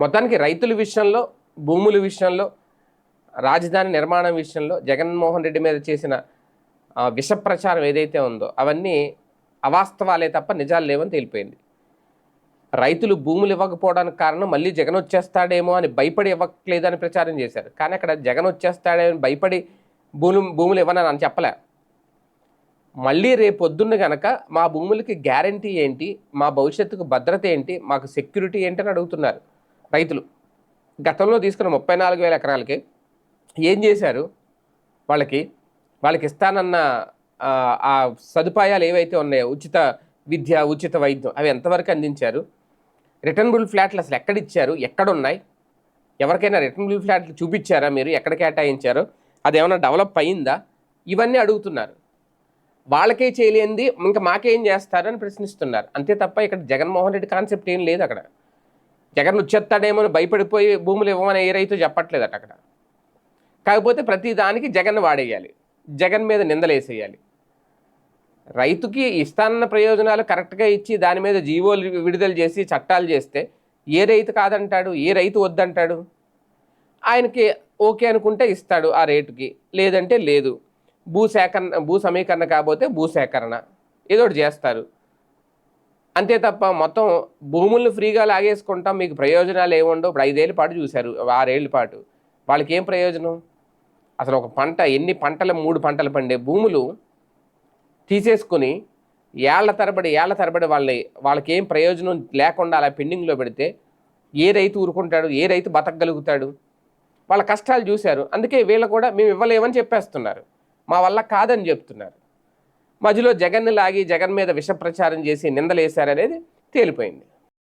మొత్తానికి రైతుల విషయంలో భూముల విషయంలో రాజధాని నిర్మాణం విషయంలో జగన్మోహన్ రెడ్డి మీద చేసిన విష ప్రచారం ఏదైతే ఉందో అవన్నీ అవాస్తవాలే తప్ప నిజాలు లేవని తేలిపోయింది. రైతులు భూములు ఇవ్వకపోవడానికి కారణం మళ్ళీ జగన్ వచ్చేస్తాడేమో అని భయపడి ఇవ్వట్లేదని ప్రచారం చేశారు. కానీ అక్కడ జగన్ వచ్చేస్తాడేమో అని భయపడి భూములు భూములు ఇవ్వనని అని చెప్పలే. మళ్ళీ రేపు పొద్దున్న కనుక మా భూములకి గ్యారంటీ ఏంటి? మా భవిష్యత్తుకు భద్రత ఏంటి? మాకు సెక్యూరిటీ ఏంటి అని అడుగుతున్నారు. రైతులు. గతంలో తీసుకున్న ముప్పై నాలుగు వేల ఎకరాలకి ఏం చేశారు? వాళ్ళకి వాళ్ళకి ఇస్తానన్న ఆ, సదుపాయాలు ఏవైతే ఉన్నాయో ఉచిత విద్య ఉచిత వైద్యం అవి ఎంతవరకు అందించారు? రిటర్నబుల్ ఫ్లాట్లు అసలు ఎక్కడిచ్చారు? ఎక్కడున్నాయి? ఎవరికైనా రిటర్నబుల్ ఫ్లాట్లు చూపించారా మీరు? ఎక్కడ కేటాయించారో? అది ఏమైనా డెవలప్ అయిందా? ఇవన్నీ అడుగుతున్నారు. వాళ్ళకే చేయలేంది ఇంకా మాకేం చేస్తారని ప్రశ్నిస్తున్నారు. అంతే తప్ప ఇక్కడ జగన్మోహన్ రెడ్డి కాన్సెప్ట్ ఏం లేదు అక్కడ. జగన్ వచ్చేస్తాడేమో అని భయపడిపోయి భూములు ఇవ్వమని ఏ రైతు చెప్పట్లేదట అక్కడ. కాకపోతే ప్రతి దానికి జగన్ వాడేయాలి. జగన్ మీద నిందలేసేయాలి. రైతుకి ఇస్తానన్న ప్రయోజనాలు కరెక్ట్గా ఇచ్చి దాని మీద జీవోలు విడుదల చేసి చట్టాలు చేస్తే ఏ రైతు కాదంటాడు? ఏ రైతు వద్దంటాడు? ఆయనకి ఓకే అనుకుంటే ఇస్తాడు ఆ రేటుకి. లేదంటే లేదు. భూ సేకరణ భూ సమీకరణ కాకపోతే భూ సేకరణ ఏదో ఒకటి చేస్తారు. అంతే తప్ప మొత్తం భూములను ఫ్రీగా లాగేసుకుంటాం మీకు ప్రయోజనాలు ఏముండవు ఇప్పుడు ఐదేళ్ళ పాటు చూశారు ఆరేళ్ళ పాటు. వాళ్ళకి ఏం ప్రయోజనం? అసలు ఒక పంట ఎన్ని పంటలు మూడు పంటలు పండే భూములు తీసేసుకుని ఏళ్ళ తరబడి ఏళ్ళ తరబడి వాళ్ళని వాళ్ళకి ఏం ప్రయోజనం లేకుండా అలా పెండింగ్లో పెడితే ఏ రైతు ఊరుకుంటాడు ఏ రైతు బతకగలుగుతాడు? వాళ్ళ కష్టాలు చూశారు. అందుకే వీళ్ళు కూడా మేము ఇవ్వలేమని చెప్పేస్తున్నారు. మా వల్ల కాదని చెప్తున్నారు. మధ్యలో జగన్ని లాగి జగన్ మీద విష ప్రచారం చేసి నిందలేశారనేది తేలిపోయింది.